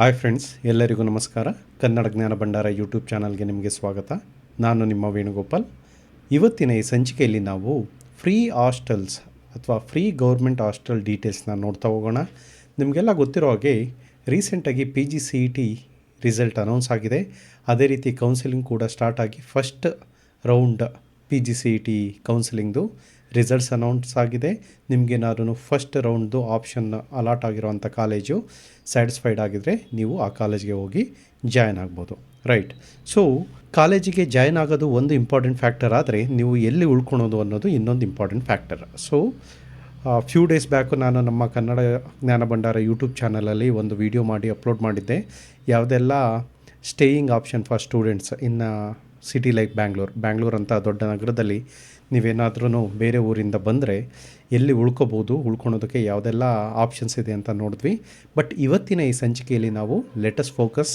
Hi friends ಎಲ್ಲರಿಗೂ ನಮಸ್ಕಾರ. ಕನ್ನಡ ಜ್ಞಾನ ಭಂಡಾರ ಯೂಟ್ಯೂಬ್ ಚಾನಲ್ಗೆ ನಿಮಗೆ ಸ್ವಾಗತ. ನಾನು ನಿಮ್ಮ ವೇಣುಗೋಪಾಲ್. ಇವತ್ತಿನ ಈ ಸಂಚಿಕೆಯಲ್ಲಿ ನಾವು ಫ್ರೀ ಹಾಸ್ಟೆಲ್ಸ್ ಅಥವಾ ಫ್ರೀ ಗೌರ್ಮೆಂಟ್ ಹಾಸ್ಟೆಲ್ ಡೀಟೇಲ್ಸ್ನ ನೋಡ್ತಾ ಹೋಗೋಣ. ನಿಮಗೆಲ್ಲ ಗೊತ್ತಿರೋ ಹಾಗೆ ರೀಸೆಂಟಾಗಿ P G C E T result announce ಆಗಿದೆ. ಅದೇ ರೀತಿ ಕೌನ್ಸಿಲಿಂಗ್ ಕೂಡ ಸ್ಟಾರ್ಟ್ ಆಗಿ first round P G C E T ಕೌನ್ಸಿಲಿಂಗ್ದು results announce ಆಗಿದೆ. ನಿಮಗೇನಾದ್ರೂ ಫಸ್ಟ್ ರೌಂಡ್ದು ಆಪ್ಷನ್ ಅಲಾಟ್ ಆಗಿರೋವಂಥ ಕಾಲೇಜು ಸ್ಯಾಟಿಸ್ಫೈಡ್ ಆಗಿದರೆ ನೀವು ಆ ಕಾಲೇಜ್ಗೆ ಹೋಗಿ ಜಾಯ್ನ್ ಆಗ್ಬೋದು. ರೈಟ್ ಸೊ ಕಾಲೇಜಿಗೆ ಜಾಯ್ನ್ ಆಗೋದು ಒಂದು ಇಂಪಾರ್ಟೆಂಟ್ ಫ್ಯಾಕ್ಟರ್ ಆದರೆ ನೀವು ಎಲ್ಲಿ ಉಳ್ಕೊಳೋದು ಅನ್ನೋದು ಇನ್ನೊಂದು important factor so few days back ನಾನು ನಮ್ಮ ಕನ್ನಡ ಜ್ಞಾನ ಭಂಡಾರ ಯೂಟ್ಯೂಬ್ ಚಾನಲಲ್ಲಿ ಒಂದು ವಿಡಿಯೋ ಮಾಡಿ ಅಪ್ಲೋಡ್ ಮಾಡಿದ್ದೆ. ಯಾವುದೆಲ್ಲ staying option for students in city like Bangalore. Bangalore ಅಂತ ದೊಡ್ಡ ನಗರದಲ್ಲಿ ನೀವೇನಾದ್ರೂ ಬೇರೆ ಊರಿಂದ ಬಂದರೆ ಎಲ್ಲಿ ಉಳ್ಕೋಬೋದು, ಉಳ್ಕೊಳೋದಕ್ಕೆ ಯಾವುದೆಲ್ಲ ಆಪ್ಷನ್ಸ್ ಇದೆ ಅಂತ ನೋಡಿದ್ವಿ. ಬಟ್ ಇವತ್ತಿನ ಈ ಸಂಚಿಕೆಯಲ್ಲಿ ನಾವು let's focus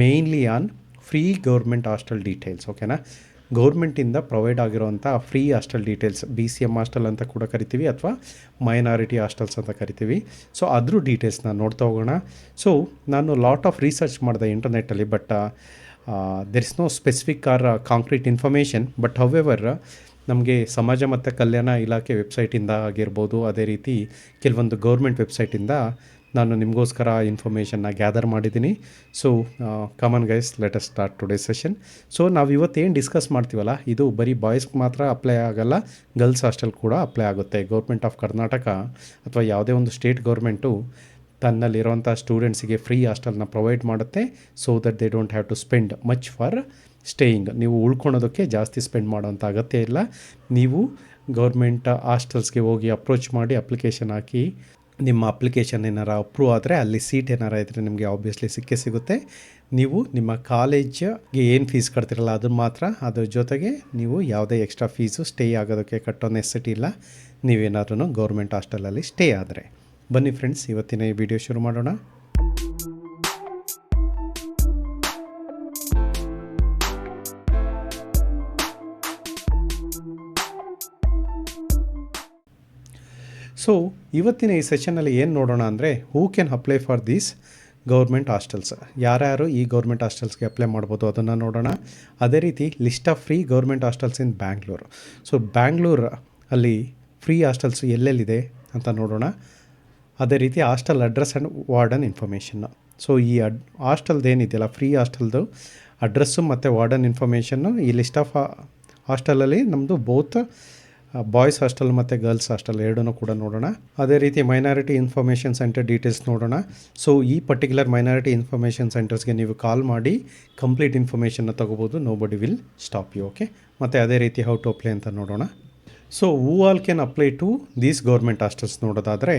mainly on free government hostel details ಓಕೆನಾ ಗೌರ್ಮೆಂಟಿಂದ provide ಆಗಿರೋವಂಥ free hostel details B C M hostel ಅಂತ ಕೂಡ ಕರಿತೀವಿ ಅಥವಾ ಮೈನಾರಿಟಿ ಹಾಸ್ಟೆಲ್ಸ್ ಅಂತ ಕರಿತೀವಿ. ಸೊ ಅದ್ರ ಡೀಟೇಲ್ಸ್ನ ನೋಡ್ತಾ ಹೋಗೋಣ. ಸೊ ನಾನು ಲಾಟ್ ಆಫ್ ರಿಸರ್ಚ್ ಮಾಡಿದೆ ಇಂಟರ್ನೆಟ್ಟಲ್ಲಿ but there is no specific or concrete information but however ನಮಗೆ ಸಮಾಜ ಮತ್ತು ಕಲ್ಯಾಣ ಇಲಾಖೆ ವೆಬ್ಸೈಟಿಂದ ಆಗಿರ್ಬೋದು, ಅದೇ ರೀತಿ ಕೆಲವೊಂದು ಗೌರ್ಮೆಂಟ್ ವೆಬ್ಸೈಟಿಂದ ನಾನು ನಿಮಗೋಸ್ಕರ ಇನ್ಫಾರ್ಮೇಷನ್ನ ಗ್ಯಾದರ್ ಮಾಡಿದ್ದೀನಿ. So come on guys let's start today session so ನಾವು ಇವತ್ತೇನು ಡಿಸ್ಕಸ್ ಮಾಡ್ತೀವಲ್ಲ, ಇದು ಬರೀ ಬಾಯ್ಸ್ಗೆ ಮಾತ್ರ ಅಪ್ಲೈ ಆಗೋಲ್ಲ ಗರ್ಲ್ಸ್ ಹಾಸ್ಟೆಲ್ ಕೂಡ ಅಪ್ಲೈ ಆಗುತ್ತೆ. ಗೌರ್ಮೆಂಟ್ ಆಫ್ ಕರ್ನಾಟಕ ಅಥವಾ ಯಾವುದೇ ಒಂದು ಸ್ಟೇಟ್ ಗೌರ್ಮೆಂಟು ತನ್ನಲ್ಲಿರುವಂಥ ಸ್ಟೂಡೆಂಟ್ಸಿಗೆ ಫ್ರೀ ಹಾಸ್ಟೆಲ್ನ ಪ್ರೊವೈಡ್ ಮಾಡುತ್ತೆ so that they don't have to spend much for staying ನೀವು ಉಳ್ಕೊಳೋದಕ್ಕೆ ಜಾಸ್ತಿ ಸ್ಪೆಂಡ್ ಮಾಡೋವಂಥ ಅಗತ್ಯ ಇಲ್ಲ. ನೀವು ಗೌರ್ಮೆಂಟ್ ಹಾಸ್ಟೆಲ್ಸ್ಗೆ ಹೋಗಿ ಅಪ್ರೋಚ್ ಮಾಡಿ ಅಪ್ಲಿಕೇಶನ್ ಹಾಕಿ, ನಿಮ್ಮ ಅಪ್ಲಿಕೇಶನ್ ಏನಾರ ಅಪ್ರೂವ್ ಆದರೆ ಅಲ್ಲಿ ಸೀಟ್ ಏನಾರ ಇದ್ದರೆ ನಿಮಗೆ ಆಬ್ವಿಯಸ್ಲಿ ಸಿಕ್ಕೇ ಸಿಗುತ್ತೆ. ನೀವು ನಿಮ್ಮ ಕಾಲೇಜ್ಗೆ ಏನು ಫೀಸ್ ಕಟ್ತಿರಲ್ಲ ಅದ್ರ ಮಾತ್ರ, ಅದ್ರ ಜೊತೆಗೆ ನೀವು ಯಾವುದೇ ಎಕ್ಸ್ಟ್ರಾ ಫೀಸು ಸ್ಟೇ ಆಗೋದಕ್ಕೆ ಕಟ್ಟೋ ನೆಸೆಸಿಟಿ ಇಲ್ಲ. ನೀವೇನಾದ್ರೂ ಗೌರ್ಮೆಂಟ್ ಹಾಸ್ಟೆಲಲ್ಲಿ ಸ್ಟೇ ಆದರೆ. ಬನ್ನಿ ಫ್ರೆಂಡ್ಸ್ ಇವತ್ತಿನ ಈ ವಿಡಿಯೋ ಶುರು ಮಾಡೋಣ. ಸೊ ಇವತ್ತಿನ ಈ ಸೆಷನಲ್ಲಿ ಏನು ನೋಡೋಣ ಅಂದರೆ who can apply for these government hostels ಯಾರ್ಯಾರು ಈ ಗೌರ್ಮೆಂಟ್ ಹಾಸ್ಟೆಲ್ಸ್ಗೆ ಅಪ್ಲೈ ಮಾಡ್ಬೋದು ಅದನ್ನು ನೋಡೋಣ. ಅದೇ ರೀತಿ list of free government hostels in Bangalore so Bangalore ಅಲ್ಲಿ ಫ್ರೀ ಹಾಸ್ಟೆಲ್ಸ್ ಎಲ್ಲೆಲ್ಲಿದೆ ಅಂತ ನೋಡೋಣ. ಅದೇ ರೀತಿ ಹಾಸ್ಟೆಲ್ ಅಡ್ರೆಸ್ ಆ್ಯಂಡ್ ವಾರ್ಡನ್ ಇನ್ಫಾರ್ಮೇಷನ್ನು ಸೊ ಈ ಅಡ್, ಹಾಸ್ಟೆಲ್ದು ಏನಿದೆಯಲ್ಲ, ಫ್ರೀ ಹಾಸ್ಟೆಲ್ದು ಅಡ್ರೆಸ್ಸು ಮತ್ತು ವಾರ್ಡನ್ ಇನ್ಫಾರ್ಮೇಷನ್ನು ಈ ಲಿಸ್ಟ್ ಆಫ್ ಹಾಸ್ಟೆಲಲ್ಲಿ ನಮ್ಮದು ಬೋತ್ ಬಾಯ್ಸ್ ಹಾಸ್ಟೆಲ್ ಮತ್ತು ಗರ್ಲ್ಸ್ ಹಾಸ್ಟೆಲ್ ಎರಡೂ ಕೂಡ ನೋಡೋಣ. ಅದೇ ರೀತಿ ಮೈನಾರಿಟಿ ಇನ್ಫಾರ್ಮೇಷನ್ ಸೆಂಟರ್ ಡೀಟೇಲ್ಸ್ ನೋಡೋಣ. ಸೊ ಈ ಪರ್ಟಿಕ್ಯುಲರ್ ಮೈನಾರಿಟಿ ಇನ್ಫಾರ್ಮೇಷನ್ ಸೆಂಟರ್ಸ್ಗೆ ನೀವು ಕಾಲ್ ಮಾಡಿ, ಕಂಪ್ಲೀಟ್ ಇನ್ಫಾರ್ಮೇಷನ್ನ ತೊಗೋಬೋದು ನೋ ಬಡಿ ವಿಲ್ ಸ್ಟಾಪ್ ಯು ಓಕೆ ಮತ್ತು ಅದೇ ರೀತಿ ಹೌ ಟು ಅಪ್ಲೈ ಅಂತ ನೋಡೋಣ. So who all can apply to these government hostels ನೋಡೋದಾದರೆ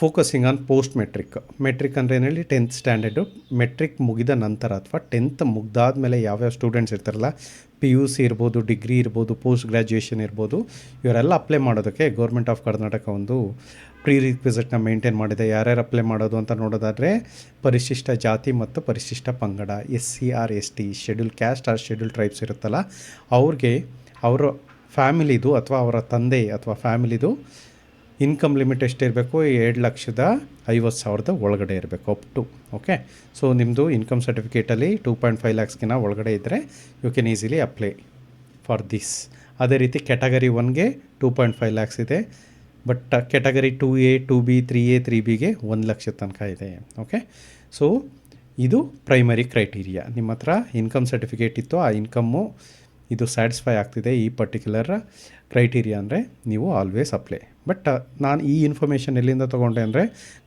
focusing on post matric matric ಅಂದರೆ ಏನು ಹೇಳಿ ಟೆಂತ್ ಸ್ಟ್ಯಾಂಡರ್ಡು ಮೆಟ್ರಿಕ್ ಮುಗಿದ ನಂತರ ಅಥವಾ ಟೆಂತ್ ಮುಗ್ದಾದ ಮೇಲೆ ಯಾವ್ಯಾವ ಸ್ಟೂಡೆಂಟ್ಸ್ ಇರ್ತಾರಲ್ಲ ಪಿ ಯು ಸಿ ಇರ್ಬೋದು ಡಿಗ್ರಿ ಇರ್ಬೋದು ಪೋಸ್ಟ್ ಗ್ರ್ಯಾಜುಯೇಷನ್ ಇರ್ಬೋದು, ಇವರೆಲ್ಲ ಅಪ್ಲೈ ಮಾಡೋದಕ್ಕೆ ಗೌರ್ಮೆಂಟ್ ಆಫ್ ಕರ್ನಾಟಕ ಒಂದು ಪ್ರೀ ರಿಕ್ವಿಸಿಟ್ನ ಮೇಂಟೈನ್ ಮಾಡಿದೆ. ಯಾರ್ಯಾರು ಅಪ್ಲೈ ಮಾಡೋದು ಅಂತ ನೋಡೋದಾದರೆ, ಪರಿಶಿಷ್ಟ ಜಾತಿ ಮತ್ತು ಪರಿಶಿಷ್ಟ ಪಂಗಡ S C or S T schedule caste or schedule tribes ಇರುತ್ತಲ್ಲ, ಅವ್ರಿಗೆ ಅವರ ಫ್ಯಾಮಿಲಿದು ಅಥವಾ ಅವರ ತಂದೆ ಅಥವಾ ಫ್ಯಾಮಿಲಿದು ಇನ್ಕಮ್ ಲಿಮಿಟ್ ಎಷ್ಟಿರಬೇಕು? ಎರಡು ಲಕ್ಷದ ಐವತ್ತು ಸಾವಿರದ ಒಳಗಡೆ ಇರಬೇಕು ಅಪ್ ಟು ಓಕೆ ಸೊ ನಿಮ್ಮದು ಇನ್ಕಮ್ ಸರ್ಟಿಫಿಕೇಟಲ್ಲಿ ಟೂ ಪಾಯಿಂಟ್ ಫೈವ್ ಲ್ಯಾಕ್ಸ್ಗಿನ ಒಳಗಡೆ ಇದ್ದರೆ you can easily apply for this ಅದೇ ರೀತಿ ಕ್ಯಾಟಗರಿ ಒನ್ಗೆ ಟೂ ಪಾಯಿಂಟ್ ಫೈವ್ ಲ್ಯಾಕ್ಸ್ ಇದೆ but category two A two B three A three ಬಿಗೆ ಒಂದು ಲಕ್ಷದ ತನಕ ಇದೆ ಓಕೆ ಸೊ ಇದು ಪ್ರೈಮರಿ ಕ್ರೈಟೀರಿಯಾ ನಿಮ್ಮ ಹತ್ರ ಇನ್ಕಮ್ ಸರ್ಟಿಫಿಕೇಟ್ ಇತ್ತು, ಆ ಇನ್ಕಮ್ಮು ಇದು ಸ್ಯಾಟಿಸ್ಫೈ ಆಗ್ತಿದೆ ಈ ಪರ್ಟಿಕ್ಯುಲರ್ ಕ್ರೈಟೀರಿಯಾ ಅಂದರೆ ನೀವು ಆಲ್ವೇಸ್ ಅಪ್ಲೈ ಬಟ್ ನಾನು ಈ ಇನ್ಫಾರ್ಮೇಷನ್ ಎಲ್ಲಿಂದ ತೊಗೊಂಡೆ ಅಂದರೆ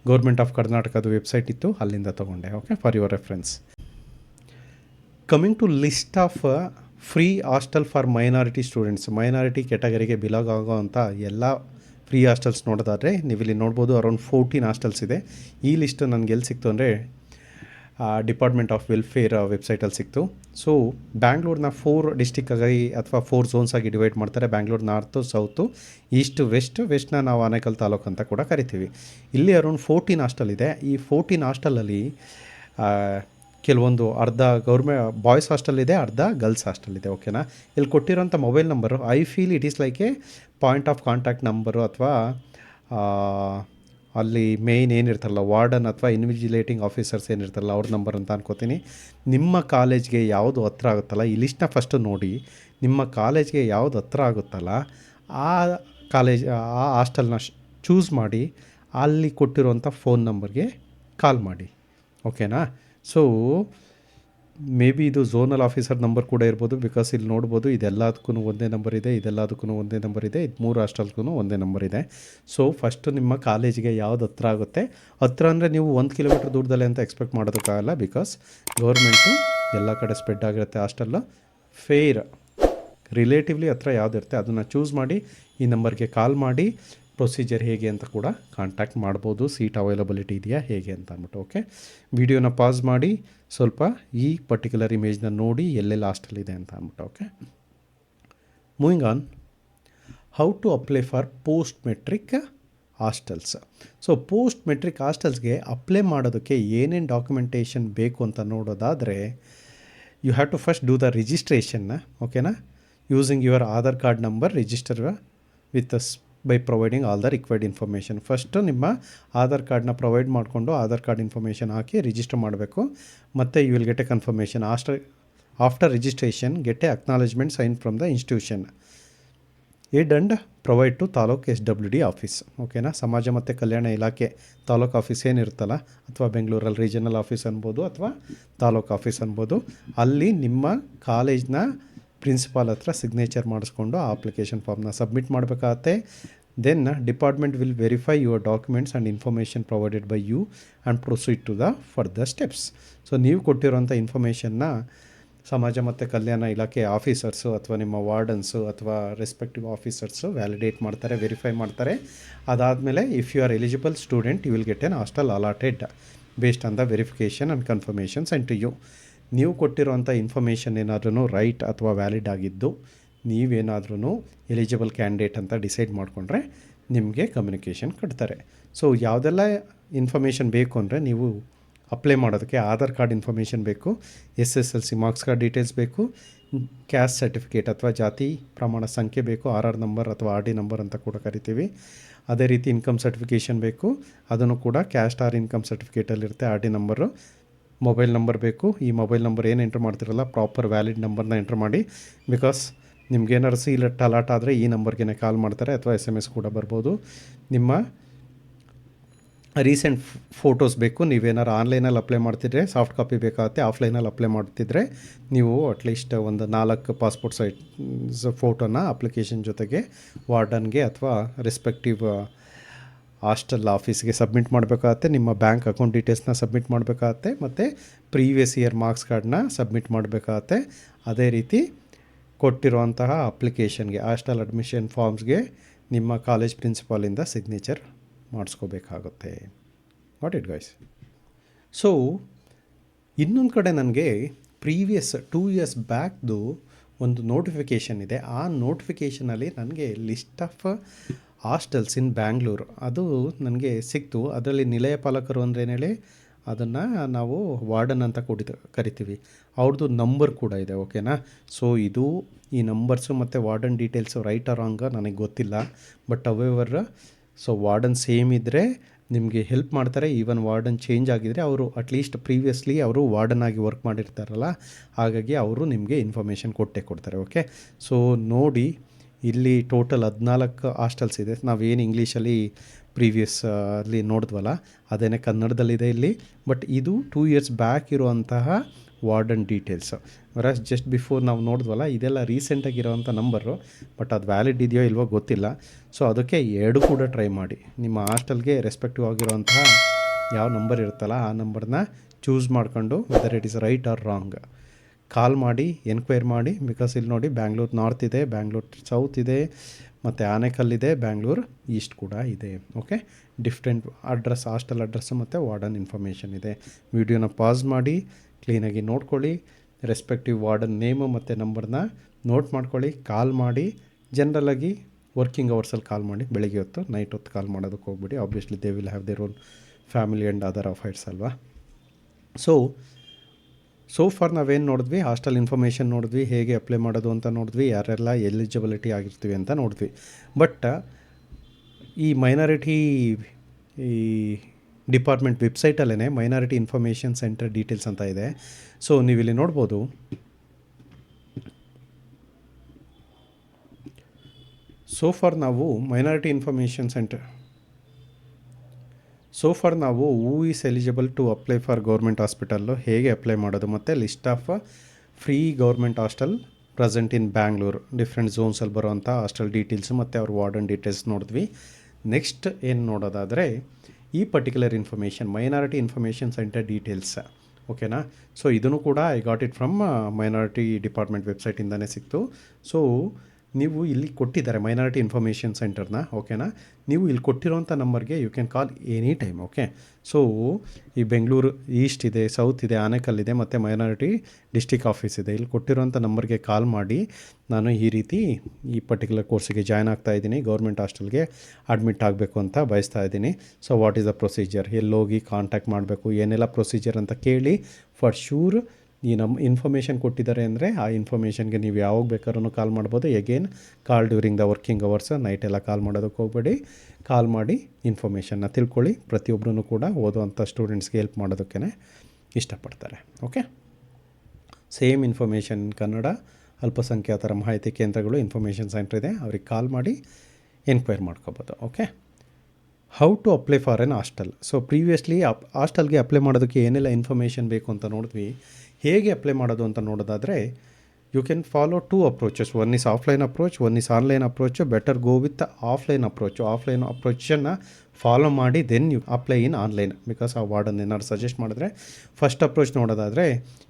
ಗೌರ್ಮೆಂಟ್ ಆಫ್ ಕರ್ನಾಟಕದ ವೆಬ್ಸೈಟ್ ಇತ್ತು, ಅಲ್ಲಿಂದ ತೊಗೊಂಡೆ okay for your reference coming to list of free hostel for minority students minority ಕ್ಯಾಟಗರಿಗೆ belong ಆಗೋವಂಥ ಎಲ್ಲ ಫ್ರೀ ಹಾಸ್ಟೆಲ್ಸ್ ನೋಡೋದಾದರೆ, ನೀವಿಲ್ಲಿ ನೋಡ್ಬೋದು ಅರೌಂಡ್ ಫೋರ್ಟೀನ್ ಹಾಸ್ಟೆಲ್ಸ್ ಇದೆ. ಈ ಲಿಸ್ಟ್ ನನಗೆ ಎಲ್ಲಿ ಸಿಕ್ತು ಅಂದರೆ ಡಿಪಾರ್ಟ್ಮೆಂಟ್ ಆಫ್ ವೆಲ್ಫೇರ್ ವೆಬ್ಸೈಟಲ್ಲಿ ಸಿಕ್ತು. ಸೊ ಬ್ಯಾಂಗ್ಳೂರ್ನ ಫೋರ್ ಡಿಸ್ಟಿಕ್ಕಾಗಿ ಅಥವಾ ಫೋರ್ ಆಗಿ ಡಿವೈಡ್ ಮಾಡ್ತಾರೆ. Bangalore north south east west ವೆಸ್ಟ್ನ ನಾವು ಆನೇಕಲ್ ತಾಲೂಕು ಅಂತ ಕೂಡ ಕರಿತೀವಿ. ಇಲ್ಲಿ ಅರೌಂಡ್ ಫೋರ್ಟೀನ್ ಹಾಸ್ಟೆಲ್ ಇದೆ. ಈ ಫೋರ್ಟೀನ್ ಹಾಸ್ಟೆಲಲ್ಲಿ ಕೆಲವೊಂದು ಅರ್ಧ ಗೌರ್ಮೆ ಬಾಯ್ಸ್ ಹಾಸ್ಟೆಲ್ ಇದೆ, ಅರ್ಧ ಗರ್ಲ್ಸ್ ಹಾಸ್ಟೆಲ್ ಇದೆ. ಓಕೆನಾ ಇಲ್ಲಿ ಕೊಟ್ಟಿರೋಂಥ mobile number I feel it is like a point of contact number ಅಥವಾ ಅಲ್ಲಿ ಮೇಯ್ನ್ ಏನಿರ್ತಾರಲ್ಲ ವಾರ್ಡನ್ ಅಥವಾ ಇನ್ವಿಜಿಲೇಟಿಂಗ್ ಆಫೀಸರ್ಸ್ ಏನಿರ್ತಾರಲ್ಲ ಅವ್ರ ನಂಬರ್ ಅಂತ ಅನ್ಕೋತೀನಿ. ನಿಮ್ಮ ಕಾಲೇಜ್ಗೆ ಯಾವುದು ಹತ್ರ ಆಗುತ್ತಲ್ಲ, ಈ ಲಿಸ್ಟ್ನ ಫಸ್ಟು ನೋಡಿ, ನಿಮ್ಮ ಕಾಲೇಜ್ಗೆ ಯಾವುದು ಹತ್ರ ಆಗುತ್ತಲ್ಲ, ಆ ಕಾಲೇಜ್ ಆ ಹಾಸ್ಟೆಲ್ನ ಚೂಸ್ ಮಾಡಿ, ಅಲ್ಲಿ ಕೊಟ್ಟಿರುವಂಥ ಫೋನ್ ನಂಬರ್ಗೆ ಕಾಲ್ ಮಾಡಿ. ಓಕೆನಾ ಸೊ ಮೇ ಬಿ ಇದು ಝೋನಲ್ ಆಫೀಸರ್ ನಂಬರ್ ಕೂಡ ಇರ್ಬೋದು ಬಿಕಾಸ್ ಇಲ್ಲಿ ನೋಡ್ಬೋದು ಇದೆಲ್ಲದಕ್ಕೂ ಒಂದೇ ನಂಬರ್ ಇದೆ ಇದೆಲ್ಲದಕ್ಕೂ ಒಂದೇ ನಂಬರ್ ಇದೆ, ಇದು ಮೂರು ಹಾಸ್ಟೆಲ್ಗೂ ಒಂದೇ ನಂಬರ್ ಇದೆ. ಸೊ ಫಸ್ಟು ನಿಮ್ಮ ಕಾಲೇಜಿಗೆ ಯಾವ್ದು ಹತ್ರ ಆಗುತ್ತೆ? ಹತ್ರ ಅಂದರೆ ನೀವು ಒಂದು ಕಿಲೋಮೀಟ್ರ್ ದೂರದಲ್ಲೇ ಅಂತ ಎಕ್ಸ್ಪೆಕ್ಟ್ ಮಾಡೋದಕ್ಕಾಗಲ್ಲ ಬಿಕಾಸ್ ಗೌರ್ಮೆಂಟು ಎಲ್ಲ ಕಡೆ ಸ್ಪ್ರೆಡ್ ಆಗಿರುತ್ತೆ ಹಾಸ್ಟೆಲ್ಲು ಫೇರ್ ರಿಲೇಟಿವ್ಲಿ ಹತ್ರ ಯಾವುದಿರುತ್ತೆ ಅದನ್ನು ಚೂಸ್ ಮಾಡಿ ಈ ನಂಬರ್ಗೆ ಕಾಲ್ ಮಾಡಿ. ಪ್ರೊಸೀಜರ್ ಹೇಗೆ ಅಂತ ಕೂಡ ಕಾಂಟ್ಯಾಕ್ಟ್ ಮಾಡ್ಬೋದು. ಸೀಟ್ ಅವೈಲಬಿಲಿಟಿ ಇದೆಯಾ? ಹೇಗೆ ಅಂತ ಅಂದ್ಬಿಟ್ಟು ಓಕೆ ವಿಡಿಯೋನ ಪಾಸ್ ಮಾಡಿ, ಸ್ವಲ್ಪ ಈ ಪರ್ಟಿಕ್ಯುಲರ್ ಇಮೇಜ್ನ ನೋಡಿ ಎಲ್ಲೆಲ್ಲಿ ಹಾಸ್ಟೆಲ್ ಇದೆ ಅಂತ ಅಂದ್ಬಿಟ್ಟು okay moving on how to apply for post matric hostels so post matric ಹಾಸ್ಟೆಲ್ಸ್ಗೆ apply ಮಾಡೋದಕ್ಕೆ ಏನೇನು ಡಾಕ್ಯುಮೆಂಟೇಷನ್ ಬೇಕು ಅಂತ ನೋಡೋದಾದರೆ you have to first do the ರಿಜಿಸ್ಟ್ರೇಷನ್ನ ಓಕೆನಾ using your Aadhaar card number register with by providing all the required information first ನಿಮ್ಮ ಆಧಾರ್ ಕಾರ್ಡ್ನ provide ಮಾಡಿಕೊಂಡು Aadhaar card information ಹಾಕಿ ರಿಜಿಸ್ಟರ್ ಮಾಡಬೇಕು. ಮತ್ತು you will get a confirmation after after registration get a acknowledgement sign from the institution head and provide to taluk S W D office ಓಕೆನಾ ಸಮಾಜ ಮತ್ತು ಕಲ್ಯಾಣ ಇಲಾಖೆ ತಾಲೂಕು ಆಫೀಸ್ ಏನಿರುತ್ತಲ್ಲ, ಅಥವಾ ಬೆಂಗಳೂರಲ್ಲಿ ರೀಜನಲ್ ಆಫೀಸ್ ಅನ್ಬೋದು, ಅಥವಾ ತಾಲೂಕು ಆಫೀಸ್ ಅನ್ಬೋದು, ಅಲ್ಲಿ ನಿಮ್ಮ ಕಾಲೇಜ್ನ ಪ್ರಿನ್ಸಿಪಾಲ್ ಹತ್ರ ಸಿಗ್ನೇಚರ್ ಮಾಡಿಸ್ಕೊಂಡು ಆ ಅಪ್ಲಿಕೇಶನ್ ಫಾರ್ಮ್ನ ಸಬ್ಮಿಟ್ ಮಾಡಬೇಕಾಗತ್ತೆ. Then department will verify your documents and information provided by you and proceed to the further steps so ನೀವು ಕೊಟ್ಟಿರೋಂಥ ಇನ್ಫಾರ್ಮೇಷನ್ನ ಸಮಾಜ ಮತ್ತು ಕಲ್ಯಾಣ ಇಲಾಖೆ ಆಫೀಸರ್ಸು ಅಥವಾ ನಿಮ್ಮ ವಾರ್ಡನ್ಸು ಅಥವಾ ರೆಸ್ಪೆಕ್ಟಿವ್ ಆಫೀಸರ್ಸು ವ್ಯಾಲಿಡೇಟ್ ಮಾಡ್ತಾರೆ ವೆರಿಫೈ ಮಾಡ್ತಾರೆ. ಅದಾದಮೇಲೆ if you are eligible student you will get an hostel allotted based on the verification and confirmation sent to you ನೀವು ಕೊಟ್ಟಿರುವಂಥ ಇನ್ಫಾರ್ಮೇಷನ್ ಏನಾದ್ರೂ ರೈಟ್ ಅಥವಾ ವ್ಯಾಲಿಡ್ ಆಗಿದ್ದು ನೀವೇನಾದ್ರೂ ಎಲಿಜಿಬಲ್ ಕ್ಯಾಂಡಿಡೇಟ್ ಅಂತ ಡಿಸೈಡ್ ಮಾಡಿಕೊಂಡ್ರೆ ನಿಮಗೆ ಕಮ್ಯುನಿಕೇಷನ್ ಕೊಡ್ತಾರೆ. ಸೊ ಯಾವುದೆಲ್ಲ ಇನ್ಫಾರ್ಮೇಷನ್ ಬೇಕು ಅಂದರೆ ನೀವು ಅಪ್ಲೈ ಮಾಡೋದಕ್ಕೆ ಆಧಾರ್ ಕಾರ್ಡ್ ಇನ್ಫಾರ್ಮೇಷನ್ ಬೇಕು S S L C marks card details ಬೇಕು ಕ್ಯಾಸ್ಟ್ ಸರ್ಟಿಫಿಕೇಟ್ ಅಥವಾ ಜಾತಿ, ಪ್ರಮಾಣ ಸಂಖ್ಯೆ ಬೇಕು ಆರ್ ಆರ್ ನಂಬರ್ ಅಥವಾ ಆರ್ ಡಿ ನಂಬರ್ ಅಂತ ಕೂಡ ಕರಿತೀವಿ. ಅದೇ ರೀತಿ ಇನ್ಕಮ್ ಸರ್ಟಿಫಿಕೇಷನ್ ಬೇಕು, ಅದನ್ನು ಕೂಡ caste or income ಸರ್ಟಿಫಿಕೇಟಲ್ಲಿರುತ್ತೆ R D number mobile number ಬೇಕು. ಈ ಮೊಬೈಲ್ ನಂಬರ್ ಏನು ಎಂಟ್ರ್ ಮಾಡ್ತಿರಲ್ಲ ಪ್ರಾಪರ್ ವ್ಯಾಲಿಡ್ ನಂಬರ್ನ ಎಂಟ್ರ್ ಮಾಡಿ. ಬಿಕಾಸ್ ಸಿ ಇಲ್ಲ ಟಲಾಟ ಆದರೆ ಈ ನಂಬರ್ಗೆ ಕಾಲ್ ಮಾಡ್ತಾರೆ ಅಥವಾ ಎಸ್ ಎಂ ಎಸ್ ಕೂಡ ಬರ್ಬೋದು. ನಿಮ್ಮ ರೀಸೆಂಟ್ ಫೋಟೋಸ್ ಬೇಕು. ನೀವೇನಾರು ಆನ್ಲೈನಲ್ಲಿ ಅಪ್ಲೈ ಮಾಡ್ತಿದ್ರೆ ಸಾಫ್ಟ್ ಕಾಪಿ ಬೇಕಾಗುತ್ತೆ ಆಫ್ಲೈನಲ್ಲಿ ಅಪ್ಲೈ ಮಾಡ್ತಿದ್ರೆ ನೀವು ಅಟ್ಲೀಸ್ಟ್ ಒಂದು ನಾಲ್ಕು ಪಾಸ್ಪೋರ್ಟ್ ಸೈಟ್ ಫೋಟೋನ ಅಪ್ಲಿಕೇಶನ್ ಜೊತೆಗೆ ವಾರ್ಡನ್ಗೆ ಅಥವಾ ರೆಸ್ಪೆಕ್ಟಿವ್ ಹಾಸ್ಟೆಲ್ ಆಫೀಸ್ಗೆ ಸಬ್ಮಿಟ್ ಮಾಡಬೇಕಾಗತ್ತೆ, ನಿಮ್ಮ ಬ್ಯಾಂಕ್ ಅಕೌಂಟ್ ಡೀಟೇಲ್ಸ್ನ ಸಬ್ಮಿಟ್ ಮಾಡಬೇಕಾಗತ್ತೆ, ಮತ್ತು ಪ್ರೀವಿಯಸ್ ಇಯರ್ ಮಾರ್ಕ್ಸ್ ಕಾರ್ಡ್ನ ಸಬ್ಮಿಟ್ ಮಾಡಬೇಕಾಗತ್ತೆ. ಅದೇ ರೀತಿ ಕೊಟ್ಟಿರುವಂತಹ ಅಪ್ಲಿಕೇಶನ್ಗೆ ಹಾಸ್ಟೆಲ್ ಅಡ್ಮಿಷನ್ ಫಾರ್ಮ್ಸ್ಗೆ ನಿಮ್ಮ ಕಾಲೇಜ್ ಪ್ರಿನ್ಸಿಪಾಲಿಂದ ಸಿಗ್ನೇಚರ್ ಮಾಡಿಸ್ಕೋಬೇಕಾಗುತ್ತೆ. ವಾಟ್ ಇಟ್ ಗೈಸ್ ಸೊ ಇನ್ನೊಂದು ಕಡೆ ನನಗೆ ಪ್ರೀವಿಯಸ್ ಟೂ ಇಯರ್ಸ್ ಬ್ಯಾಕ್ದು ಒಂದು ನೋಟಿಫಿಕೇಷನ್ ಇದೆ. ಆ ನೋಟಿಫಿಕೇಷನಲ್ಲಿ ನನಗೆ list of hostels in Bangalore. ಅದು ನನಗೆ ಸಿಕ್ತು. ಅದರಲ್ಲಿ ನಿಲಯ ಪಾಲಕರು ಅಂದ್ರೆ ಹೇಳಿ, ಅದನ್ನು ನಾವು ವಾರ್ಡನ್ ಅಂತ ಕೊಡಿ ಕರಿತೀವಿ. ಅವ್ರದ್ದು ನಂಬರ್ ಕೂಡ ಇದೆ, ಓಕೆನಾ? ಸೊ, ಇದು ಈ ನಂಬರ್ಸು ಮತ್ತು ವಾರ್ಡನ್ ಡೀಟೇಲ್ಸು ರೈಟ್ ರಾಂಗ ನನಗೆ ಗೊತ್ತಿಲ್ಲ. But whatever so, warden same ಇದ್ದರೆ ನಿಮಗೆ ಹೆಲ್ಪ್ ಮಾಡ್ತಾರೆ. ಈವನ್ ವಾರ್ಡನ್ ಚೇಂಜ್ ಆಗಿದರೆ ಅವರು ಅಟ್ಲೀಸ್ಟ್ ಪ್ರೀವಿಯಸ್ಲಿ ಅವರು ವಾರ್ಡನ್ ಆಗಿ ವರ್ಕ್ ಮಾಡಿರ್ತಾರಲ್ಲ, ಹಾಗಾಗಿ ಅವರು ನಿಮಗೆ ಇನ್ಫಾರ್ಮೇಷನ್ ಕೊಟ್ಟೇ ಕೊಡ್ತಾರೆ, ಓಕೆ? ಸೊ, ನೋಡಿ ಇಲ್ಲಿ ಟೋಟಲ್ ಹದಿನಾಲ್ಕು ಹಾಸ್ಟೆಲ್ಸ್ ಇದೆ. ನಾವೇನು ಇಂಗ್ಲೀಷಲ್ಲಿ ಪ್ರೀವಿಯಸ್ ಅಲ್ಲಿ ನೋಡಿದ್ವಲ್ಲ, ಅದೇನೇ ಕನ್ನಡದಲ್ಲಿದೆ ಇಲ್ಲಿ. ಬಟ್ ಇದು ಟೂ ಇಯರ್ಸ್ ಬ್ಯಾಕ್ ಇರುವಂತಹ ವಾರ್ಡನ್ ಡೀಟೇಲ್ಸ್ ವರಸ್ ಜಸ್ಟ್ ಬಿಫೋರ್ ನಾವು ನೋಡಿದ್ವಲ್ಲ, ಇದೆಲ್ಲ ರೀಸೆಂಟಾಗಿರೋವಂಥ ನಂಬರು ಬಟ್ ಅದು ವ್ಯಾಲಿಡ್ ಇದೆಯೋ ಇಲ್ವೋ ಗೊತ್ತಿಲ್ಲ. ಸೊ ಅದಕ್ಕೆ ಎರಡು ಕೂಡ ಟ್ರೈ ಮಾಡಿ. ನಿಮ್ಮ ಹಾಸ್ಟೆಲ್ಗೆ ರೆಸ್ಪೆಕ್ಟಿವ್ ಆಗಿರುವಂತಹ ಯಾವ ನಂಬರ್ ಇರುತ್ತಲ್ಲ, ಆ ನಂಬರ್ನ ಚೂಸ್ ಮಾಡ್ಕೊಂಡು whether it is right or wrong call ಮಾಡಿ, ಎನ್ಕ್ವೈರ್ ಮಾಡಿ ಬಿಕಾಸ್ ಇಲ್ಲಿ ನೋಡಿ ಬ್ಯಾಂಗ್ಳೂರು ನಾರ್ತ್ ಇದೆ ಬ್ಯಾಂಗ್ಳೂರು ಸೌತ್ ಇದೆ, ಮತ್ತು ಆನೇಕಲ್ ಇದೆ ಬ್ಯಾಂಗ್ಳೂರು ಈಸ್ಟ್ ಕೂಡ ಇದೆ. Okay different address hostel address ಮತ್ತು ವಾರ್ಡನ್ ಇನ್ಫಾರ್ಮೇಷನ್ ಇದೆ. ವಿಡಿಯೋನ ಪಾಸ್ ಮಾಡಿ ಕ್ಲೀನಾಗಿ ನೋಡ್ಕೊಳ್ಳಿ ರೆಸ್ಪೆಕ್ಟಿವ್ ವಾರ್ಡನ್ ನೇಮು ಮತ್ತು ನಂಬರ್ನ ನೋಟ್ ಮಾಡ್ಕೊಳ್ಳಿ ಕಾಲ್ ಮಾಡಿ ಜನ್ರಲಾಗಿ ವರ್ಕಿಂಗ್ ಅವರ್ಸಲ್ಲಿ ಕಾಲ್ ಮಾಡಿ, ಬೆಳಗ್ಗೆ ಹೊತ್ತು ನೈಟ್ ಹೊತ್ತು ಕಾಲ್ ಮಾಡೋದಕ್ಕೆ ಹೋಗ್ಬಿಡಿ. Obviously they will have their own family and other affairs ಅಲ್ವಾ? ಸೊ ಸೊ ಫಾರ್ ನಾವೇನು ನೋಡಿದ್ವಿ? ಹಾಸ್ಟೆಲ್ ಇನ್ಫಾರ್ಮೇಷನ್ ನೋಡಿದ್ವಿ. ಹೇಗೆ ಅಪ್ಲೈ ಮಾಡೋದು ಅಂತ ನೋಡಿದ್ವಿ. ಯಾರೆಲ್ಲ ಎಲಿಜಿಬಿಲಿಟಿ ಆಗಿರ್ತೀವಿ ಅಂತ ನೋಡಿದ್ವಿ. ಬಟ್ ಈ ಮೈನಾರಿಟಿ ಈ ಡಿಪಾರ್ಟ್ಮೆಂಟ್ ವೆಬ್ಸೈಟಲ್ಲೇ ಮೈನಾರಿಟಿ ಇನ್ಫಾರ್ಮೇಷನ್ ಸೆಂಟರ್ ಡೀಟೇಲ್ಸ್ ಅಂತ ಇದೆ. ಸೊ ನೀವು ಇಲ್ಲಿ ನೋಡ್ಬೋದು. ಸೋ ಫಾರ್ ನಾವು minority information centre so far ನಾವು who is eligible to apply for government hospital ಹೇಗೆ ಅಪ್ಲೈ ಮಾಡೋದು ಮತ್ತು list of free government hostel present in Bangalore different ಝೋನ್ಸಲ್ಲಿ ಬರುವಂಥ ಹಾಸ್ಟೆಲ್ ಡೀಟೇಲ್ಸ್ ಮತ್ತು ಅವ್ರ ವಾರ್ಡನ್ ಡೀಟೇಲ್ಸ್ ನೋಡಿದ್ವಿ. ನೆಕ್ಸ್ಟ್ ಏನು ನೋಡೋದಾದರೆ ಈ particular information minority information centre details ಓಕೆನಾ ಸೊ ಇದನ್ನು ಕೂಡ I got it from minority department ವೆಬ್ಸೈಟಿಂದನೇ ಸಿಕ್ತು. ಸೊ ನೀವು ಇಲ್ಲಿ ಕೊಟ್ಟಿದ್ದಾರೆ ಮೈನಾರಿಟಿ ಇನ್ಫಾರ್ಮೇಷನ್ ಸೆಂಟರ್ನ ಓಕೆನಾ ನೀವು ಇಲ್ಲಿ ಕೊಟ್ಟಿರೋಂಥ ನಂಬರ್ಗೆ you can call any time okay so ಈ ಬೆಂಗಳೂರು ಈಸ್ಟ್ ಇದೆ ಸೌತ್ ಇದೆ ಆನೇಕಲ್ ಇದೆ, ಮತ್ತು ಮೈನಾರಿಟಿ ಡಿಸ್ಟಿಕ್ ಆಫೀಸ್ ಇದೆ. ಇಲ್ಲಿ ಕೊಟ್ಟಿರೋಂಥ ನಂಬರ್ಗೆ ಕಾಲ್ ಮಾಡಿ. ನಾನು ಈ ರೀತಿ ಈ ಪರ್ಟಿಕ್ಯುಲರ್ ಕೋರ್ಸಿಗೆ ಜಾಯ್ನ್ ಆಗ್ತಾ ಇದ್ದೀನಿ. ಗೌರ್ಮೆಂಟ್ ಹಾಸ್ಟೆಲ್ಗೆ ಅಡ್ಮಿಟ್ ಆಗಬೇಕು ಅಂತ ಬಯಸ್ತಾ ಇದ್ದೀನಿ. So what is the procedure ಎಲ್ಲೋಗಿ contact ಮಾಡಬೇಕು. ಏನೆಲ್ಲ ಪ್ರೊಸೀಜರ್ ಅಂತ ಕೇಳಿ ಫಾರ್ ಶೂರ್ ಈ ನಮ್ಮ ಇನ್ಫಾರ್ಮೇಷನ್ ಕೊಟ್ಟಿದ್ದಾರೆ ಅಂದರೆ ಆ ಇನ್ಫಾರ್ಮೇಷನ್ಗೆ ನೀವು ಯಾವಾಗ ಬೇಕಾದ್ರೂ ಕಾಲ್ ಮಾಡ್ಬೋದು. Again call during the working hours night ಎಲ್ಲ ಕಾಲ್ ಮಾಡೋದಕ್ಕೆ ಹೋಗಬೇಡಿ. ಕಾಲ್ ಮಾಡಿ ಇನ್ಫಾರ್ಮೇಷನ್ನ ತಿಳ್ಕೊಳ್ಳಿ. ಪ್ರತಿಯೊಬ್ಬರೂ ಕೂಡ ಓದುವಂಥ ಸ್ಟೂಡೆಂಟ್ಸ್ಗೆ ಹೆಲ್ಪ್ ಮಾಡೋದಕ್ಕೆ ಇಷ್ಟಪಡ್ತಾರೆ. ಓಕೆ ಸೇಮ್ ಇನ್ಫಾರ್ಮೇಷನ್ ಕನ್ನಡ, ಅಲ್ಪಸಂಖ್ಯಾತರ ಮಾಹಿತಿ ಕೇಂದ್ರಗಳು ಇನ್ಫಾರ್ಮೇಷನ್ ಸೆಂಟರ್ ಇದೆ. ಅವ್ರಿಗೆ ಕಾಲ್ ಮಾಡಿ ಎನ್ಕ್ವೈರ್ ಮಾಡ್ಕೋಬೋದು. Okay how to apply for an hostel so previously up ಹಾಸ್ಟೆಲ್ಗೆ ಅಪ್ಲೈ ಮಾಡೋದಕ್ಕೆ ಏನೆಲ್ಲ ಇನ್ಫಾರ್ಮೇಷನ್ ಬೇಕು ಅಂತ ನೋಡಿದ್ವಿ. ಹೇಗೆ ಅಪ್ಲೈ ಮಾಡೋದು ಅಂತ ನೋಡೋದಾದರೆ you can follow two approaches one is offline approach one is online approach better go with offline approach offline ಅಪ್ರೋಚನ್ನು follow ಮಾಡಿ then you apply in online because ಆ ವಾರ್ಡನ್ ಏನಾದ್ರು ಸಜೆಸ್ಟ್ ಮಾಡಿದ್ರೆ ಫಸ್ಟ್ ಅಪ್ರೋಚ್ ನೋಡೋದಾದರೆ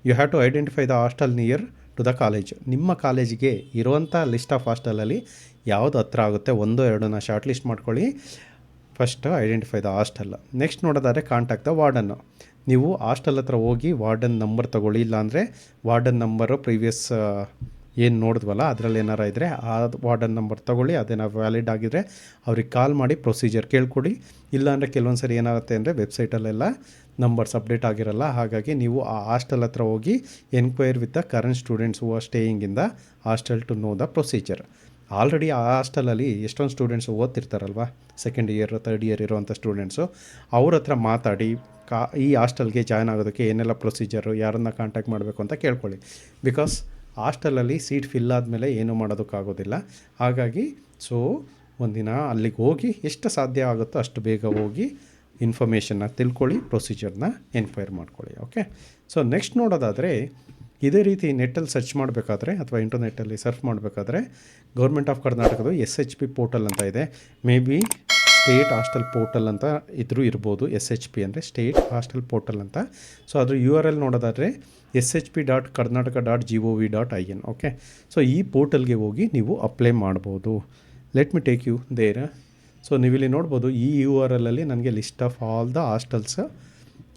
you have to identify the hostel near to the college ನಿಮ್ಮ ಕಾಲೇಜಿಗೆ ಇರುವಂಥ list of ಹಾಸ್ಟೆಲಲ್ಲಿ ಯಾವುದು ಹತ್ರ ಆಗುತ್ತೆ, ಒಂದೋ ಎರಡನ್ನ ಶಾರ್ಟ್ ಲಿಸ್ಟ್ ಮಾಡ್ಕೊಳ್ಳಿ. First identify the hostel next ನೋಡೋದಾದರೆ ಕಾಂಟ್ಯಾಕ್ಟ್ ದ ವಾರ್ಡನ್ನು ನೀವು ಹಾಸ್ಟೆಲ್ ಹತ್ರ ಹೋಗಿ ವಾರ್ಡನ್ ನಂಬರ್ ತೊಗೊಳ್ಳಿ ಇಲ್ಲಾಂದರೆ ವಾರ್ಡನ್ ನಂಬರು ಪ್ರೀವಿಯಸ್ ಏನು ನೋಡಿದ್ವಲ್ಲ, ಅದರಲ್ಲಿ ಏನಾರ ಇದ್ದರೆ ಆ ವಾರ್ಡನ್ ನಂಬರ್ ತಗೊಳ್ಳಿ ಅದೇನೋ ವ್ಯಾಲಿಡ್ ಆಗಿದ್ರೆ ಅವ್ರಿಗೆ ಕಾಲ್ ಮಾಡಿ ಪ್ರೊಸೀಜರ್ ಕೇಳ್ಕೊಡಿ. ಇಲ್ಲಾಂದರೆ ಕೆಲವೊಂದು ಸರಿ ಏನಾಗುತ್ತೆ ಅಂದರೆ ವೆಬ್ಸೈಟಲ್ಲೆಲ್ಲ ನಂಬರ್ಸ್ ಅಪ್ಡೇಟ್ ಆಗಿರಲ್ಲ, ಹಾಗಾಗಿ ನೀವು ಆ ಹಾಸ್ಟೆಲ್ ಹತ್ರ ಹೋಗಿ enquire with the current students who are staying in the hostel to know the procedure. Already ಆ ಹಾಸ್ಟೆಲಲ್ಲಿ ಎಷ್ಟೊಂದು ಸ್ಟೂಡೆಂಟ್ಸ್ ಓದ್ತಿರ್ತಾರಲ್ವ? ಸೆಕೆಂಡ್ ಇಯರ್ ತರ್ಡ್ ಇಯರ್ ಇರೋವಂಥ ಸ್ಟೂಡೆಂಟ್ಸು ಅವ್ರ ಹತ್ರ ಮಾತಾಡಿ, ಕಾ, ಈ ಹಾಸ್ಟೆಲ್ಗೆ ಜಾಯ್ನ್ ಆಗೋದಕ್ಕೆ ಏನೆಲ್ಲ ಪ್ರೊಸೀಜರು ಯಾರನ್ನ ಕಾಂಟ್ಯಾಕ್ಟ್ ಮಾಡಬೇಕು ಅಂತ ಕೇಳ್ಕೊಳ್ಳಿ. ಬಿಕಾಸ್ ಹಾಸ್ಟೆಲಲ್ಲಿ ಸೀಟ್ ಫಿಲ್ ಆದಮೇಲೆ ಏನೂ ಮಾಡೋದಕ್ಕಾಗೋದಿಲ್ಲ. ಹಾಗಾಗಿ ಸೊ ಒಂದಿನ ಅಲ್ಲಿಗೆ ಹೋಗಿ ಎಷ್ಟು ಸಾಧ್ಯ ಆಗುತ್ತೋ ಅಷ್ಟು ಬೇಗ ಹೋಗಿ ಇನ್ಫಾರ್ಮೇಷನ್ನ ತಿಳ್ಕೊಳ್ಳಿ ಪ್ರೊಸೀಜರ್ನ ಎನ್ಕ್ವೈರ್ ಮಾಡ್ಕೊಳ್ಳಿ ಓಕೆ ಸೊ ನೆಕ್ಸ್ಟ್ ನೋಡೋದಾದರೆ ಇದೇ ರೀತಿ ನೆಟ್ಟಲ್ಲಿ ಸರ್ಚ್ ಮಾಡಬೇಕಾದ್ರೆ ಅಥವಾ ಇಂಟರ್ನೆಟ್ಟಲ್ಲಿ ಸರ್ಚ್ ಮಾಡಬೇಕಾದ್ರೆ ಗೌರ್ಮೆಂಟ್ ಆಫ್ ಕರ್ನಾಟಕದ ಎಸ್ ಎಚ್ ಪಿ ಪೋರ್ಟಲ್ ಅಂತ ಇದೆ. Maybe state hostel portal ಅಂತ ಇದ್ರೂ ಇರ್ಬೋದು. ಎಸ್ ಎಚ್ ಪಿ ಅಂದರೆ ಸ್ಟೇಟ್ ಹಾಸ್ಟೆಲ್ ಪೋರ್ಟಲ್ ಅಂತ. ಸೊ ಅದ್ರ ಯು ಆರ್ ಎಲ್ ನೋಡೋದಾದರೆ S H P dot Karnataka dot G O V dot I N okay so ಈ ಪೋರ್ಟಲ್ಗೆ ಹೋಗಿ ನೀವು ಅಪ್ಲೈ ಮಾಡ್ಬೋದು. Let me take you there so ನೀವಿಲ್ಲಿ ನೋಡ್ಬೋದು ಈ ಯು ಆರ್ ಎಲ್ಲಲ್ಲಿ ನನಗೆ list of all the hostels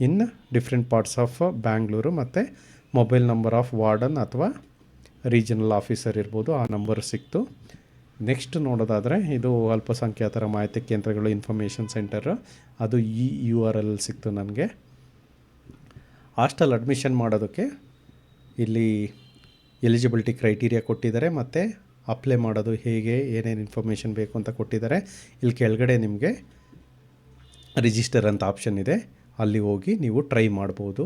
in different parts of Bangalore ಮತ್ತು ಮೊಬೈಲ್ ನಂಬರ್ ಆಫ್ ವಾರ್ಡನ್ ಅಥವಾ ರೀಜನಲ್ ಆಫೀಸರ್ ಇರ್ಬೋದು, ಆ ನಂಬರ್ ಸಿಕ್ತು. ನೆಕ್ಸ್ಟ್ ನೋಡೋದಾದರೆ, ಇದು ಅಲ್ಪಸಂಖ್ಯಾತರ ಮಾಹಿತಿ ಕೇಂದ್ರಗಳು ಇನ್ಫಾರ್ಮೇಷನ್ ಸೆಂಟರ್, ಅದು ಈ ಯು ಆರ್ ಎಲ್ ಸಿಕ್ತು ನನಗೆ. ಹಾಸ್ಟೆಲ್ ಅಡ್ಮಿಷನ್ ಮಾಡೋದಕ್ಕೆ ಇಲ್ಲಿ ಎಲಿಜಿಬಿಲಿಟಿ ಕ್ರೈಟೀರಿಯಾ ಕೊಟ್ಟಿದ್ದಾರೆ, ಮತ್ತು ಅಪ್ಲೈ ಮಾಡೋದು ಹೇಗೆ, ಏನೇನು ಇನ್ಫಾರ್ಮೇಷನ್ ಬೇಕು ಅಂತ ಕೊಟ್ಟಿದ್ದಾರೆ. ಇಲ್ಲಿ ಕೆಳಗಡೆ ನಿಮಗೆ ರಿಜಿಸ್ಟರ್ ಅಂತ ಆಪ್ಷನ್ ಇದೆ. ಅಲ್ಲಿ ಹೋಗಿ ನೀವು ಟ್ರೈ ಮಾಡ್ಬೋದು.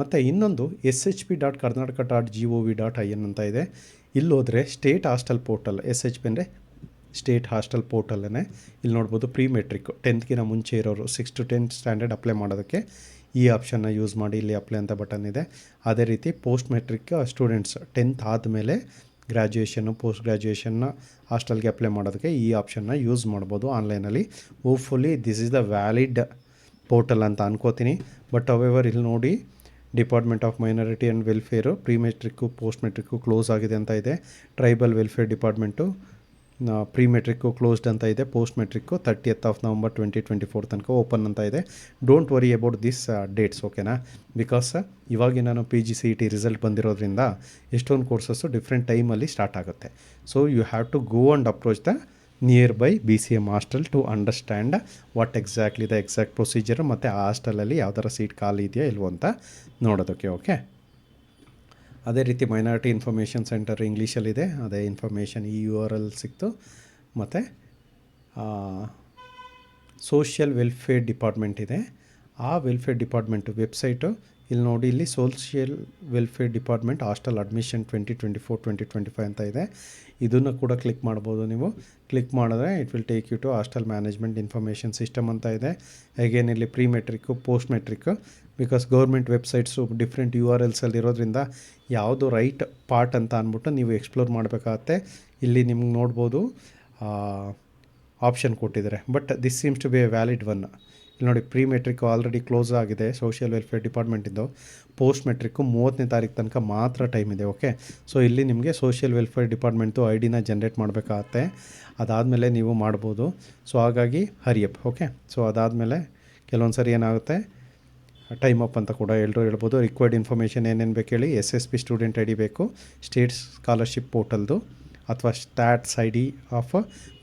ಮತ್ತು ಇನ್ನೊಂದು S H P dot Karnataka dot G O V dot I N ಅಂತ ಇದೆ. ಇಲ್ಲೋದ್ರೆ state hostel portal S H P ಅಂದರೆ ಸ್ಟೇಟ್ ಹಾಸ್ಟೆಲ್ ಪೋರ್ಟಲ್ಲೇ ಇಲ್ಲಿ ನೋಡ್ಬೋದು ಪ್ರೀ ಮೆಟ್ರಿಕ್ ಟೆಂತ್ಗಿನ ಮುಂಚೆ ಇರೋರು six to tenth standard apply ಮಾಡೋದಕ್ಕೆ ಈ ಆಪ್ಷನ್ನ ಯೂಸ್ ಮಾಡಿ ಇಲ್ಲಿ ಅಪ್ಲೈ ಅಂತ ಬಟನ್ ಇದೆ. ಅದೇ ರೀತಿ ಪೋಸ್ಟ್ ಮೆಟ್ರಿಕ್ ಸ್ಟೂಡೆಂಟ್ಸ್ ಟೆಂತ್ ಆದಮೇಲೆ ಗ್ರ್ಯಾಜುಯೇಷನ್ನು ಪೋಸ್ಟ್ ಗ್ರ್ಯಾಜುಯೇಷನ್ನ ಹಾಸ್ಟೆಲ್ಗೆ ಅಪ್ಲೈ ಮಾಡೋದಕ್ಕೆ ಈ ಆಪ್ಷನ್ನ ಯೂಸ್ ಮಾಡ್ಬೋದು ಆನ್ಲೈನಲ್ಲಿ hopefully this is the valid portal ಅಂತ ಅನ್ಕೋತೀನಿ. ಬಟ್ ಅವೆವರ್ ಇಲ್ಲಿ ನೋಡಿ department of minority and welfare pre matric post matric close ಆಗಿದೆ ಅಂತ ಇದೆ. Tribal welfare department pre matric closed ಅಂತ ಇದೆ. Post matric thirtieth of November twenty twenty four ತನಕ ಓಪನ್ ಅಂತ ಇದೆ. Don't worry about this dates ಓಕೆನಾ ಬಿಕಾಸ್ ಇವಾಗ ನಾನು P G C E T result ಬಂದಿರೋದ್ರಿಂದ ಎಷ್ಟೊಂದು ಕೋರ್ಸಸ್ಸು ಡಿಫ್ರೆಂಟ್ ಟೈಮಲ್ಲಿ ಸ್ಟಾರ್ಟ್ ಆಗುತ್ತೆ. So you have to go and approach the nearby B C M hostel to understand what exactly the exact procedure ಮತ್ತು ಆ ಹಾಸ್ಟೆಲಲ್ಲಿ ಯಾವ ಥರ ಸೀಟ್ ಖಾಲಿ ಇದೆಯಾ ಇಲ್ವೋ ಅಂತ ನೋಡೋದಕ್ಕೆ ಓಕೆ ಅದೇ ರೀತಿ ಮೈನಾರಿಟಿ ಇನ್ಫಾರ್ಮೇಷನ್ ಸೆಂಟರ್ ಇಂಗ್ಲೀಷಲ್ಲಿದೆ ಅದೇ ಇನ್ಫಾರ್ಮೇಷನ್ ಈ ಯು ಆರ್ ಅಲ್ಲಿ ಸಿಕ್ತು. ಮತ್ತು ಸೋಷಿಯಲ್ ವೆಲ್ಫೇರ್ ಡಿಪಾರ್ಟ್ಮೆಂಟ್ ಇದೆ. ಆ ವೆಲ್ಫೇರ್ ಡಿಪಾರ್ಟ್ಮೆಂಟು ವೆಬ್ಸೈಟು ಇಲ್ಲಿ ನೋಡಿ, ಇಲ್ಲಿ social welfare department hostel admission twenty twenty four twenty twenty five ಅಂತ ಇದೆ. ಇದನ್ನು ಕೂಡ ಕ್ಲಿಕ್ ಮಾಡ್ಬೋದು ನೀವು. ಕ್ಲಿಕ್ ಮಾಡಿದ್ರೆ it will take you to hostel management information system ಅಂತ ಇದೆ. ಹೇಗೇನು ಇಲ್ಲಿ pre matric post matric because government websites different U R ಎಲ್ಸಲ್ಲಿ ಇರೋದ್ರಿಂದ ಯಾವುದು ರೈಟ್ ಪಾರ್ಟ್ ಅಂತ ಅಂದ್ಬಿಟ್ಟು ನೀವು ಎಕ್ಸ್ಪ್ಲೋರ್ ಮಾಡಬೇಕಾಗತ್ತೆ. ಇಲ್ಲಿ ನಿಮ್ಗೆ ನೋಡ್ಬೋದು ಆಪ್ಷನ್ ಕೊಟ್ಟಿದ್ದಾರೆ. But this seems to be a valid one ಇಲ್ಲಿ ನೋಡಿ ಪ್ರೀ ಮೆಟ್ರಿಕ್ ಆಲ್ರೆಡಿ ಕ್ಲೋಸ್ ಆಗಿದೆ ಸೋಷಿಯಲ್ ವೆಲ್ಫೇರ್ ಡಿಪಾರ್ಟ್ಮೆಂಟಿಂದು ಪೋಸ್ಟ್ ಮೆಟ್ರಿಕ್ಕು ಮೂವತ್ತನೇ ತಾರೀಕು ತನಕ ಮಾತ್ರ ಟೈಮ್ ಇದೆ ಓಕೆ ಸೊ ಇಲ್ಲಿ ನಿಮಗೆ ಸೋಷಿಯಲ್ ವೆಲ್ಫೇರ್ ಡಿಪಾರ್ಟ್ಮೆಂಟು ಐ ಡಿನ ಜನ್ರೇಟ್ ಮಾಡಬೇಕಾಗತ್ತೆ. ಅದಾದಮೇಲೆ ನೀವು ಮಾಡ್ಬೋದು. ಸೊ ಹಾಗಾಗಿ ಹರಿಯಪ್ ಓಕೆ ಸೊ ಅದಾದಮೇಲೆ ಕೆಲವೊಂದು ಸರಿ ಏನಾಗುತ್ತೆ? ಟೈಮ್ ಅಪ್ ಅಂತ ಕೂಡ ಎಲ್ಲರೂ ಹೇಳ್ಬೋದು. ರಿಕ್ವೈರ್ಡ್ ಇನ್ಫಾರ್ಮೇಷನ್ ಏನೇನು ಬೇಕು ಹೇಳಿ S S P student I D ಬೇಕು ಸ್ಟೇಟ್ ಸ್ಕಾಲರ್ಶಿಪ್ ಪೋರ್ಟಲ್ದು ಅಥವಾ stats I D of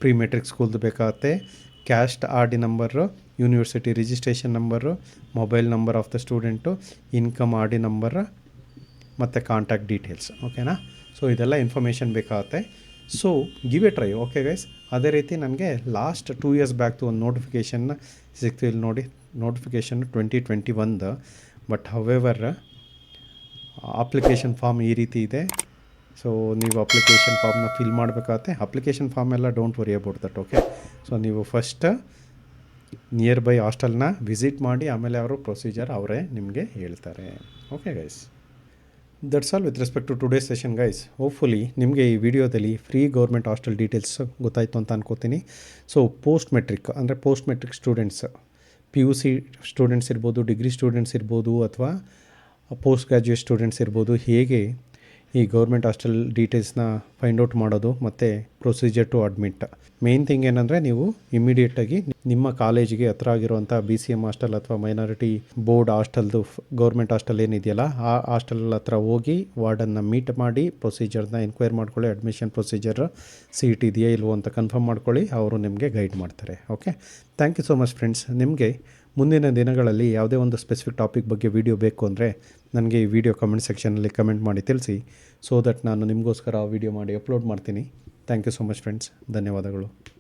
pre matric ಸ್ಕೂಲ್ದು ಬೇಕಾಗುತ್ತೆ. Caste R D number university registration number mobile number of the student income R D number ಮತ್ತು contact details ಓಕೆನಾ so ಇದೆಲ್ಲ information ಬೇಕಾಗುತ್ತೆ. So give a try okay guys ಅದೇ ರೀತಿ ನನಗೆ last two years ಬ್ಯಾಕ್ದು ಒಂದು notification ಸಿಕ್ತು. ಇಲ್ಲಿ ನೋಡಿ ನೋಟಿಫಿಕೇಷನ್ ಟ್ವೆಂಟಿ ಟ್ವೆಂಟಿ ಒಂದು ಬಟ್ ಹವೆವರ್ ಅಪ್ಲಿಕೇಶನ್ ಫಾರ್ಮ್ ಈ ರೀತಿ ಇದೆ. ಸೊ ನೀವು ಅಪ್ಲಿಕೇಶನ್ ಫಾರ್ಮ್ನ ಫಿಲ್ ಮಾಡಬೇಕಾಗತ್ತೆ. ಅಪ್ಲಿಕೇಶನ್ ಫಾರ್ಮ್ ಎಲ್ಲ don't worry about that okay so ನೀವು ಫಸ್ಟ್ ನಿಯರ್ ಬೈ ಹಾಸ್ಟೆಲ್ನ ವಿಸಿಟ್ ಮಾಡಿ, ಆಮೇಲೆ ಅವರು ಪ್ರೊಸೀಜರ್ ಅವರೇ ನಿಮಗೆ ಹೇಳ್ತಾರೆ. Okay guys that's all with respect to today session guys hopefully ನಿಮಗೆ ಈ ವಿಡಿಯೋದಲ್ಲಿ ಫ್ರೀ ಗೌರ್ಮೆಂಟ್ ಹಾಸ್ಟೆಲ್ ಡೀಟೇಲ್ಸ್ ಗೊತ್ತಾಯಿತು ಅಂತ ಅನ್ಕೋತೀನಿ. ಸೊ ಪೋಸ್ಟ್ ಮೆಟ್ರಿಕ್ ಅಂದರೆ post matric students P U C students ಇರ್ಬೋದು ಡಿಗ್ರಿ ಸ್ಟೂಡೆಂಟ್ಸ್ ಇರ್ಬೋದು, ಅಥವಾ ಪೋಸ್ಟ್ ಗ್ರ್ಯಾಜುಯೇಟ್ ಸ್ಟೂಡೆಂಟ್ಸ್ ಇರ್ಬೋದು, ಹೇಗೆ ಈ ಗೌರ್ಮೆಂಟ್ ಹಾಸ್ಟೆಲ್ ಡೀಟೇಲ್ಸ್ನ ಫೈಂಡ್ ಔಟ್ ಮಾಡೋದು ಮತ್ತು procedure to admit main thing ಏನಂದರೆ ನೀವು ಇಮಿಡಿಯೇಟಾಗಿ ನಿಮ್ಮ ಕಾಲೇಜಿಗೆ ಹತ್ರ ಆಗಿರುವಂಥ ಬಿ ಸಿ ಎಂ ಹಾಸ್ಟೆಲ್ ಅಥವಾ ಮೈನಾರಿಟಿ ಬೋರ್ಡ್ ಹಾಸ್ಟೆಲ್ದು ಗೌರ್ಮೆಂಟ್ ಹಾಸ್ಟೆಲ್ ಏನಿದೆಯಲ್ಲ, ಆ ಹಾಸ್ಟೆಲ್ ಹತ್ರ ಹೋಗಿ ವಾರ್ಡನ್ನು ಮೀಟ್ ಮಾಡಿ ಪ್ರೊಸೀಜರ್ನ ಎನ್ಕ್ವೈರ್ ಮಾಡ್ಕೊಳ್ಳಿ ಅಡ್ಮಿಷನ್ ಪ್ರೊಸೀಜರ್ ಸೀಟ್ ಇದೆಯಾ ಇಲ್ವೋ ಅಂತ ಕನ್ಫರ್ಮ್ ಮಾಡ್ಕೊಳ್ಳಿ, ಅವರು ನಿಮಗೆ ಗೈಡ್ ಮಾಡ್ತಾರೆ. Okay thank you so much friends ನಿಮಗೆ ಮುಂದಿನ ದಿನಗಳಲ್ಲಿ ಯಾವುದೇ ಒಂದು ಸ್ಪೆಸಿಫಿಕ್ ಟಾಪಿಕ್ ಬಗ್ಗೆ ವಿಡಿಯೋ ಬೇಕು ಅಂದರೆ ನನಗೆ ಈ ವಿಡಿಯೋ ಕಮೆಂಟ್ ಸೆಕ್ಷನಲ್ಲಿ ಕಮೆಂಟ್ ಮಾಡಿ ತಿಳಿಸಿ ಸೊ ದಟ್ ನಾನು ನಿಮಗೋಸ್ಕರ ಆ ವಿಡಿಯೋ ಮಾಡಿ ಅಪ್ಲೋಡ್ ಮಾಡ್ತೀನಿ. Thank you so much friends ಧನ್ಯವಾದಗಳು.